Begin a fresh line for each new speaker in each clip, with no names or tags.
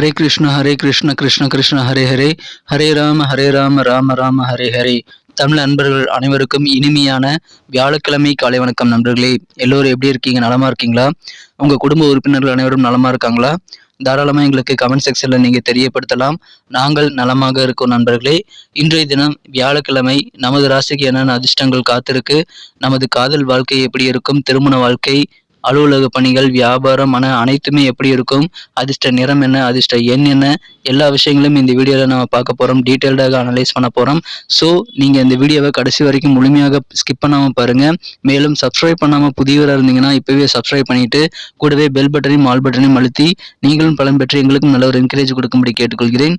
ஹரே கிருஷ்ண ஹரே கிருஷ்ண கிருஷ்ண கிருஷ்ண ஹரே ஹரே ஹரே ராம ஹரே ராம ராம ராம ஹரே ஹரே தமிழ் நண்பர்கள் அனைவருக்கும் இனிமையான வியாழக்கிழமை காலை வணக்கம் நண்பர்களே. எல்லோரும் எப்படி இருக்கீங்க? நலமா இருக்கீங்களா? உங்க குடும்ப உறுப்பினர்கள் அனைவரும் நலமா இருக்காங்களா? தாராளமாக எங்களுக்கு கமெண்ட் செக்ஷனில் நீங்கள் தெரியப்படுத்தலாம். நாங்கள் நலமாக இருக்கோம் நண்பர்களே. இன்றைய தினம் வியாழக்கிழமை நமது ராசிக்கு என்னென்ன அதிர்ஷ்டங்கள் காத்திருக்கு? நமது காதல் வாழ்க்கை எப்படி இருக்கும்? திருமண வாழ்க்கை அலுவலக பணிகள் வியாபாரம் மன அனைத்துமே எப்படி இருக்கும்? அதிர்ஷ்ட நிறம் என்ன? அதிர்ஷ்ட எண் என்ன? எல்லா விஷயங்களும் இந்த வீடியோவில் நம்ம பார்க்க போகிறோம் டீட்டெயில்டாக அனலைஸ் பண்ண போகிறோம் ஸோ நீங்கள் இந்த வீடியோவை கடைசி வரைக்கும் முழுமையாக ஸ்கிப் பண்ணாமல் பாருங்கள் மேலும் சப்ஸ்கிரைப் பண்ணாமல் புதியவராக இருந்தீங்கன்னா இப்போவே சப்ஸ்கிரைப் பண்ணிவிட்டு கூடவே பெல் பட்டனையும் ஆல் பட்டனையும் அழுத்தி நீங்களும் பலன் பெற்று எங்களுக்கும் நல்ல ஒரு என்கரேஜ் கொடுக்கும்படி கேட்டுக்கொள்கிறேன்.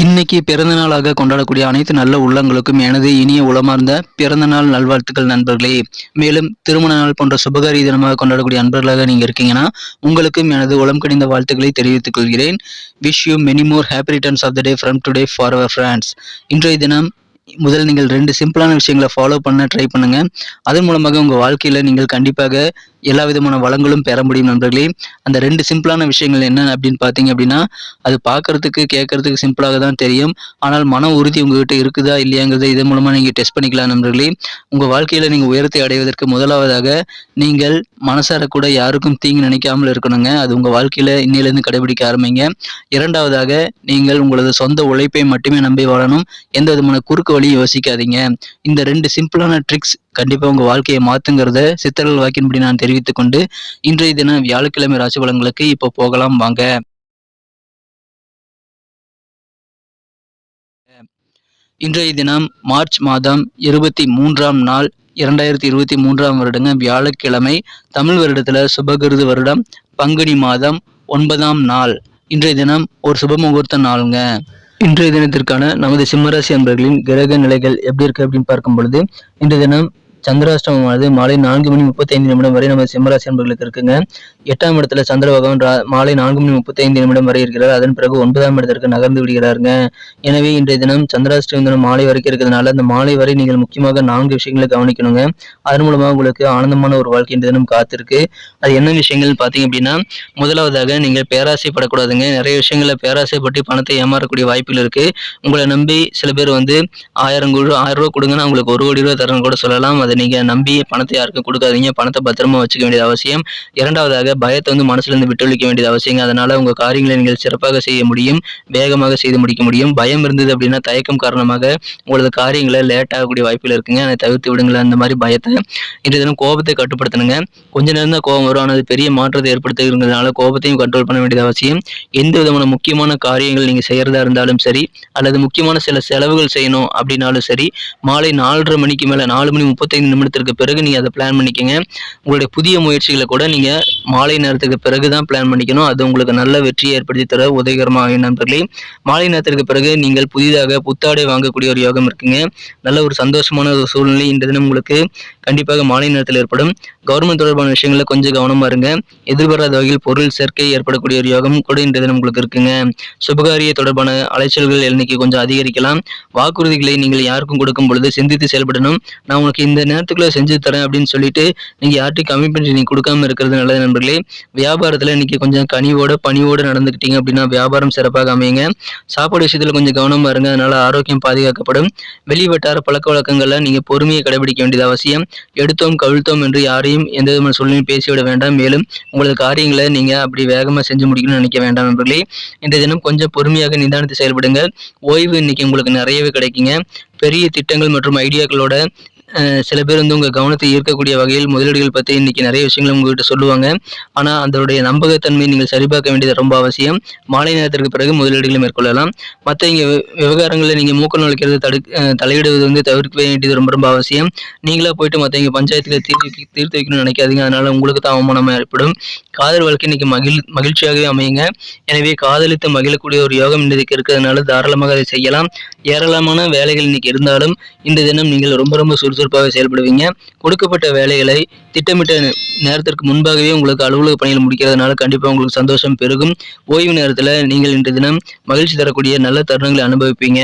இன்னைக்கு பிறந்தநாளாக கொண்டாடக்கூடிய அனைத்து நல்ல உள்ளங்களுக்கும் எனது இனிய உளமார்ந்த பிறந்த நாள் நல்வாழ்த்துக்கள் நண்பர்களே. மேலும் திருமண நாள் போன்ற சுபகாரி தினமாக கொண்டாடக்கூடிய நண்பர்களாக நீங்க இருக்கீங்கன்னா உங்களுக்கும் எனது உளம் கடிந்த வாழ்த்துக்களை தெரிவித்துக் கொள்கிறேன். Wish you many more happy returns of the day from today for our friends இன்றைய தினம் முதல் நீங்கள் ரெண்டு சிம்பிளான விஷயங்களை ஃபாலோ பண்ண ட்ரை பண்ணுங்க. அதன் மூலமாக உங்கள் வாழ்க்கையில் நீங்கள் கண்டிப்பாக எல்லா விதமான வளங்களும் பெற முடியும் நண்பர்களே. அந்த ரெண்டு சிம்பிளான விஷயங்கள் என்ன அப்படின்னு பார்த்தீங்க அப்படின்னா அது பார்க்கறதுக்கு கேட்கறதுக்கு சிம்பிளாக தான் தெரியும். ஆனால் மன உறுதி உங்ககிட்ட இருக்குதா இல்லையாங்கிறத இதன் மூலமாக நீங்கள் டெஸ்ட் பண்ணிக்கலாம் நண்பர்களே. உங்கள் வாழ்க்கையில் நீங்கள் உயரத்தை அடைவதற்கு முதலாவதாக நீங்கள் மனசார கூட யாருக்கும் தீங்கு நினைக்காமல் இருக்கணுங்க. அது உங்கள் வாழ்க்கையில் இன்னிலேருந்து கடைபிடிக்க ஆரம்பிங்க. இரண்டாவதாக நீங்கள் உங்களது சொந்த உழைப்பை மட்டுமே நம்பி வாழணும். எந்த விதமான குறுக்கு வழியும் யோசிக்காதீங்க. இந்த ரெண்டு சிம்பிளான ட்ரிக்ஸ் கண்டிப்பாக உங்கள் வாழ்க்கையை மாற்றுங்கிறத சித்தர்கள் வாக்கின்படி நான் தெரிவித்துக் கொண்டு இன்றைய தினம் வியாழக்கிழமை ராசி பலன்களுக்கு இப்போ போகலாம். வாங்க. இன்றைய தினம் மார்ச் மாதம் இருபத்தி மூன்றாம் நாள் இரண்டாயிரத்தி இருபத்தி மூன்றாம் வருடங்க. வியாழக்கிழமை தமிழ் வருடத்துல சுபகிருது வருடம். பங்குனி மாதம் ஒன்பதாம் நாள். இன்றைய தினம் ஒரு சுப முகூர்த்த நாளுங்க. இன்றைய தினத்திற்கான நமது சிம்மராசி அன்பர்களின் கிரக நிலைகள் எப்படி இருக்கு அப்படின்னு பார்க்கும் பொழுது இன்றைய தினம் சந்திராஷ்டமமானது மாலை நான்கு மணி முப்பத்தி ஐந்து நிமிடம் வரை நம்ம சிம்மராசி அன்பர்களுக்கு இருக்குங்க. எட்டாம் இடத்துல சந்திர பகவான் மாலை நான்கு மணி முப்பத்தைந்து நிமிடம் வரை இருக்கிறார். அதன் பிறகு ஒன்பதாம் இடத்திற்கு நகர்ந்து விடுகிறாருங்க. எனவே இன்றைய தினம் சந்திராஷ்டமி தினம் மாலை வரைக்கும் இருக்கிறதுனால அந்த மாலை வரை நீங்கள் முக்கியமாக நான்கு விஷயங்களை கவனிக்கணுங்க. அதன் மூலமாக உங்களுக்கு ஆனந்தமான ஒரு வாழ்க்கை இன்றைய தினம் காத்திருக்கு. அது என்ன விஷயங்கள் பார்த்தீங்க அப்படின்னா முதலாவதாக நீங்கள் பேராசைப்படக்கூடாதுங்க. நிறைய விஷயங்களை பேராசைப்பட்டு பணத்தை ஏமாறக்கூடிய வாய்ப்புகள் இருக்கு. உங்களை நம்பி சில பேர் வந்து ஆயிரம் ஆயிரம் ரூபா கொடுங்கன்னா உங்களுக்கு ஒரு கோடி ரூபா தரணும் கூட சொல்லலாம். அதை நீங்கள் நம்பி பணத்தை யாருக்கும் கொடுக்காதீங்க. பணத்தை பத்திரமா வச்சுக்க வேண்டியது அவசியம். இரண்டாவதாக பயத்தை வந்து மனசுலேருந்து விட்டொழிக்க வேண்டியது அவசியம் அதனால உங்க காரியங்களை நீங்கள் சிறப்பாக செய்ய முடியும் வேகமாக செய்து முடிக்க முடியும். பயம் இருந்தது அப்படின்னா தயக்கம் காரணமாக உங்களது காரியங்களை லேட் ஆகக்கூடிய வாய்ப்புகள் இருக்குங்க. அதை தவிர்த்து விடுங்களேன் அந்த மாதிரி பயத்தை இன்றைய தினம் கோபத்தை கட்டுப்படுத்தணுங்க. கொஞ்ச நேரம் தான் கோபம் வரும். ஆனால் பெரிய மாற்றத்தை ஏற்படுத்துகிறதுனால கோபத்தையும் கண்ட்ரோல் பண்ண வேண்டியது அவசியம். எந்த விதமான முக்கியமான காரியங்கள் நீங்கள் செய்கிறதா இருந்தாலும் சரி அல்லது முக்கியமான சில செலவுகள் செய்யணும் அப்படின்னாலும் சரி மாலை நாலரை மணிக்கு மேலே நாலு மணி முப்பத்தைந்து நிமிடத்திற்கு பிறகு நீங்கள் அதை பிளான் பண்ணிக்கோங்க. உங்களுடைய புதிய முயற்சிகளை கூட நீங்கள் மாலை நேரத்துக்கு பிறகு தான் பிளான் பண்ணிக்கணும். அது உங்களுக்கு நல்ல வெற்றியை ஏற்படுத்தி தர உதவிகரமாக நண்பர்களே மாலை நேரத்திற்கு பிறகு நீங்கள் புதிதாக புத்தாடை வாங்கக்கூடிய ஒரு யோகம் இருக்குங்க. நல்ல ஒரு சந்தோஷமான ஒரு சூழ்நிலை இந்த தினம் உங்களுக்கு கண்டிப்பாக மாலை நேரத்தில் ஏற்படும். கவர்மெண்ட் தொடர்பான விஷயங்களில் கொஞ்சம் கவனமாக இருங்க. எதிர்பாராத வகையில் பொருள் சேர்க்கை ஏற்படக்கூடிய ஒரு யோகம் கூட இந்த தினம் உங்களுக்கு இருக்குங்க. சுபகாரிய தொடர்பான அலைச்சல்கள் எண்ணிக்கை கொஞ்சம் அதிகரிக்கலாம். வாக்குறுதிகளை நீங்கள் யாருக்கும் கொடுக்கும் பொழுது சிந்தித்து செயல்படணும். நான் உங்களுக்கு இந்த நேரத்துக்குள்ளே செஞ்சு தரேன் அப்படின்னு சொல்லிட்டு நீங்க யார்ட்டையும் கமிட்மெண்ட் நீங்கள் கொடுக்காம இருக்கிறது நல்லது நண்பர்களே. வியாபாரத்துல இன்னைக்கு கொஞ்சம் கனிவோட பணிவோட நடந்துக்கிட்டீங்க அப்படின்னா வியாபாரம் சிறப்பாக அமையுங்க. சாப்பாடு விஷயத்துல கொஞ்சம் கவனமா இருங்க. அதனால ஆரோக்கியம் பாதுகாக்கப்படும். வெளிவட்டார பழக்க வழக்கங்கள்ல நீங்க பொறுமையை கடைபிடிக்க வேண்டியது அவசியம். எடுத்தோம் கவிழ்த்தோம் என்று யாரையும் எந்த விதமான சூழ்நிலையும் பேசிவிட வேண்டாம். மேலும் உங்களது காரியங்களை நீங்க அப்படி வேகமா செஞ்சு முடிக்கணும்னு நினைக்க வேண்டாம் நண்பர்களே. இந்த தினம் கொஞ்சம் பொறுமையாக நிதானத்தை செயல்படுங்க ஓய்வு இன்னைக்கு உங்களுக்கு நிறையவே கிடைக்குங்க. பெரிய திட்டங்கள் மற்றும் ஐடியாக்களோட சில பேர் வந்து உங்கள் கவனத்தை ஈர்க்கக்கூடிய வகையில் முதலீடுகள் பற்றி இன்னைக்கு நிறைய விஷயங்கள் உங்ககிட்ட சொல்லுவாங்க. ஆனால் அதனுடைய நம்பகத்தன்மை நீங்கள் சரிபார்க்க வேண்டியது ரொம்ப அவசியம். மாலை நேரத்திற்கு பிறகு முதலீடுகளை மேற்கொள்ளலாம். மற்ற இங்கே விவகாரங்களில் நீங்கள் மூக்க நுழைக்கிறது தடு தலையிடுவது வந்து தவிர்க்க வேண்டியது ரொம்ப ரொம்ப அவசியம். நீங்களா போயிட்டு மற்றவங்க பஞ்சாயத்தில் தீர்த்து வைக்க- தீர்த்து வைக்கணும்னு நினைக்காதீங்க. அதனால உங்களுக்கு தான் அவமானமாக ஏற்படும். காதல் வாழ்க்கை இன்னைக்கு மகிழ் மகிழ்ச்சியாகவே அமையுங்க. எனவே காதலித்து மகிழக்கூடிய ஒரு யோகம் இன்றைக்கு இருக்கிறதுனால தாராளமாக அதை செய்யலாம். ஏராளமான வேலைகள் இன்னைக்கு இருந்தாலும் இந்த தினம் நீங்கள் ரொம்ப ரொம்ப சுறுசுறுப்பாக செயல்படுவீங்க. கொடுக்கப்பட்ட வேலைகளை திட்டமிட்ட நேரத்திற்கு முன்பாகவே உங்களுக்கு அலுவலக பணிகள் முடிக்கிறதுனால கண்டிப்பாக உங்களுக்கு சந்தோஷம் பெருகும். ஓய்வு நேரத்தில் நீங்கள் இன்றைய தினம் மகிழ்ச்சி தரக்கூடிய நல்ல தருணங்களை அனுபவிப்பீங்க.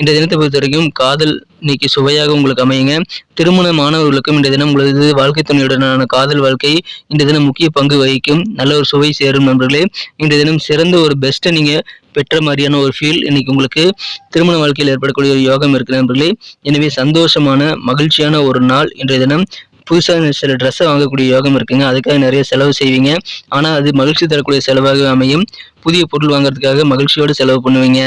இந்த தினத்தை பொறுத்த வரைக்கும் காதல் இன்னைக்கு சுவையாக உங்களுக்கு அமையுங்க. திருமணமானவர்களுக்கும் இந்த தினம் உங்களது வாழ்க்கை துணையுடனான காதல் வாழ்க்கை இந்த தினம் முக்கிய பங்கு வகிக்கும். நல்ல ஒரு சுவை சேரும் நண்பர்களே. இந்த தினம் சிறந்த ஒரு பெஸ்ட்டை நீங்கள் பெற்ற மாதிரியான ஒரு ஃபீல் இன்னைக்கு உங்களுக்கு திருமண வாழ்க்கையில் ஏற்படக்கூடிய ஒரு யோகம் இருக்கு நண்பர்களே. எனவே சந்தோஷமான மகிழ்ச்சியான ஒரு நாள் இன்றைய தினம். புதுசாக சில ட்ரெஸ்ஸை வாங்கக்கூடிய யோகம் இருக்குங்க. அதுக்காக நிறைய செலவு செய்வீங்க. ஆனால் அது மகிழ்ச்சி தரக்கூடிய செலவாக அமையும். புதிய பொருள் வாங்குறதுக்காக மகிழ்ச்சியோடு செலவு பண்ணுவீங்க.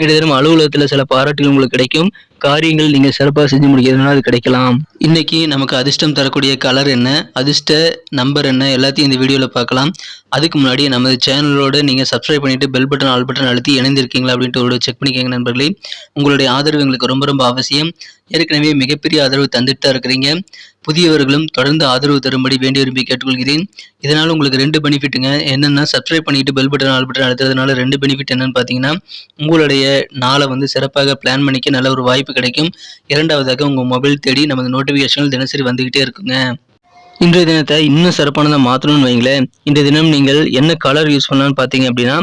இன்றைய தினம் அலுவலகத்தில் சில பாராட்டுகள் உங்களுக்கு கிடைக்கும். காரியங்கள் நீங்கள் சிறப்பாக செஞ்சு முடிக்கிறதுனால அது கிடைக்கலாம். இன்னைக்கு நமக்கு அதிர்ஷ்டம் தரக்கூடிய கலர் என்ன? அதிர்ஷ்ட நம்பர் என்ன? எல்லாத்தையும் இந்த வீடியோவில் பார்க்கலாம். அதுக்கு முன்னாடி நமது சேனலோடு நீங்கள் சப்ஸ்கிரைப் பண்ணிட்டு பெல் பட்டன் ஆல் பட்டன் அழுத்தி இணைந்திருக்கீங்களா அப்படின்ட்டு ஒரு செக் பண்ணிக்கோங்க நண்பர்களே. உங்களுடைய ஆதரவு எங்களுக்கு ரொம்ப ரொம்ப அவசியம். ஏற்கனவே மிகப்பெரிய ஆதரவு தந்துட்டு தான் இருக்கிறீங்க. புதியவர்களும் தொடர்ந்து ஆதரவு தரும்படி வேண்டி விரும்பி கேட்டுக்கொள்கிறேன். இதனால் உங்களுக்கு ரெண்டு பெனிஃபிட்டுங்க என்னென்னா சப்ஸ்கிரைப் பண்ணிவிட்டு பெல் பட்டன் ஆல் பட்டன் நடத்துறதுனால ரெண்டு பெனிஃபிட் என்னன்னு பார்த்தீங்கன்னா உங்களுடைய நாளை வந்து சிறப்பாக பிளான் பண்ணிக்க நல்ல ஒரு வாய்ப்பு கிடைக்கும். இரண்டாவதாக உங்கள் மொபைல் தேடி நமது நோட்டிஃபிகேஷன்கள் தினசரி வந்துக்கிட்டே இருக்குங்க. இன்றைய தினத்தை இன்னும் சிறப்பானதாக மாற்றணும்னு வைங்களேன். இந்த தினம் நீங்கள் என்ன கலர் யூஸ் பண்ணலாம்னு பார்த்தீங்க அப்படின்னா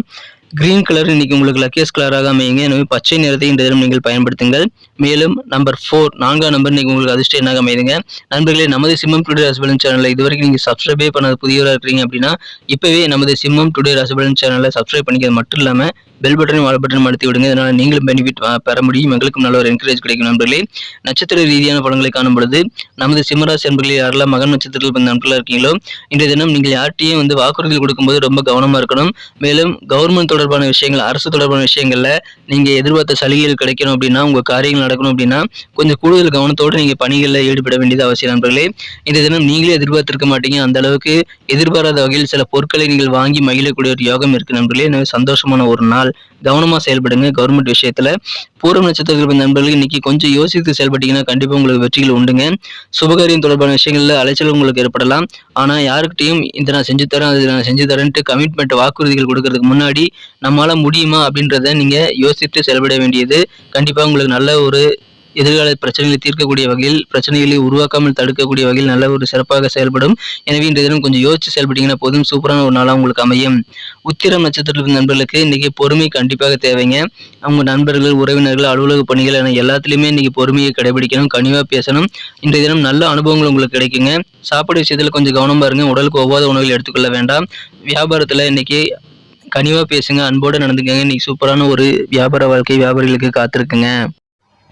கிரீன் கலர் இன்னைக்கு உங்களுக்கு லக்கியஸ் கலராக அமையுங்க. எனவே பச்சை நிறத்தை இந்த தினம் நீங்கள் பயன்படுத்துங்கள். மேலும் நம்பர் ஃபோர் நான்காம் நம்பர் இன்னைக்கு உங்களுக்கு அதிர்ஷ்டம் என்னாக அமையுதுங்க. நண்பர்களே நமது சிம்மம் டுடே ராசிபலன் சேனலில் இதுவரைக்கும் நீங்கள் சப்ஸ்கிரைபே பண்ணாத புதியவராக இருக்கிறீங்க அப்படின்னா இப்போவே நமது சிம்மம் டுடே ராசிபலன் சேனலை சப்ஸ்கிரைப் பண்ணிக்கிறது மட்டும் இல்லாமல் பெல் பட்டனையும் வால் பட்டனும் அழுத்தி விடுங்க. இதனால் நீங்களும் பெனிஃபிட் பெற முடியும். எங்களுக்கும் நல்ல ஒரு என்கரேஜ் கிடைக்கும் நண்பர்களே. நட்சத்திர ரீதியான படங்களை காணும் பொழுது நமது சிம்மராசி நண்பர்களில் யாரெல்லாம் மகன் நட்சத்திரத்தில் பிறந்த நண்பர்களாக இருக்கீங்களோ இன்றைய தினம் நீங்கள் யார்ட்டையும் வந்து வாக்குறுதிகள் கொடுக்கும்போது ரொம்ப கவனமாக இருக்கணும். மேலும் கவர்மெண்ட் தொடர்பான விஷயங்கள் அரசு தொடர்பான விஷயங்களில் நீங்கள் எதிர்பார்த்த சலுகைகள் கிடைக்கணும் அப்படின்னா உங்கள் காரியங்கள் நடக்கணும் அப்படின்னா கொஞ்சம் கூடுதல் கவனத்தோடு நீங்கள் பணிகளில் ஈடுபட வேண்டியது அவசியம் நண்பர்களே. இந்த தினம் நீங்களே எதிர்பார்த்திருக்க மாட்டீங்க. அந்த அளவுக்கு எதிர்பாராத வகையில் சில பொருட்களை நீங்கள் வாங்கி மகிழக்கூடிய ஒரு யோகம் இருக்கு நண்பர்களே. எனவே சந்தோஷமான ஒரு நாள். கவனமாக செயல்படுங்க. கவர்மெண்ட் விஷயத்துல பூர்வ நட்சத்திரத்தில் நண்பர்கள் இன்னைக்கு கொஞ்சம் யோசித்து செயல்பட்டீங்கன்னா கண்டிப்பாக உங்களுக்கு வெற்றிகள் உண்டுங்க. சுபகாரியம் தொடர்பான விஷயங்களில் அலைச்சல் உங்களுக்கு ஏற்படலாம். ஆனால் யாருக்கிட்டையும் இதை நான் செஞ்சு தரேன் அது நான் செஞ்சு தரேன்ட்டு கமிட்மெண்ட் வாக்குறுதிகள் கொடுக்கறதுக்கு முன்னாடி நம்மளால் முடியுமா அப்படின்றத நீங்க யோசித்து செயல்பட வேண்டியது. கண்டிப்பாக உங்களுக்கு நல்ல ஒரு எதிர்கால பிரச்சனைகளை தீர்க்கக்கூடிய வகையில் பிரச்சனைகளை உருவாக்காமல் தடுக்கக்கூடிய வகையில் நல்ல ஒரு சிறப்பாக செயல்படும். எனவே இன்றைய தினம் கொஞ்சம் யோசிச்சு செயல்பட்டீங்கன்னா போதும். சூப்பரான ஒரு நாளாக உங்களுக்கு அமையும். உத்திரம் நட்சத்திரத்தில் நண்பர்களுக்கு இன்னைக்கு பொறுமை கண்டிப்பாக தேவைங்க. அவங்க நண்பர்கள் உறவினர்கள் அலுவலக பணிகள் என எல்லாத்துலேயுமே இன்னைக்கு பொறுமையை கடைபிடிக்கணும் கனிவாக பேசணும். இன்றைய தினம் நல்ல அனுபவங்கள் உங்களுக்கு கிடைக்குங்க. சாப்பாடு விஷயத்தில் கொஞ்சம் கவனமா இருங்க. உடலுக்கு ஒவ்வாத உணவுகள் எடுத்துக்கொள்ள வேண்டாம். வியாபாரத்தில் இன்னைக்கு கனிவாக பேசுங்க அன்போடு நடந்துக்கங்க. இன்னைக்கு சூப்பரான ஒரு வியாபார வாழ்க்கை வியாபாரிகளுக்கு காத்திருக்குங்க.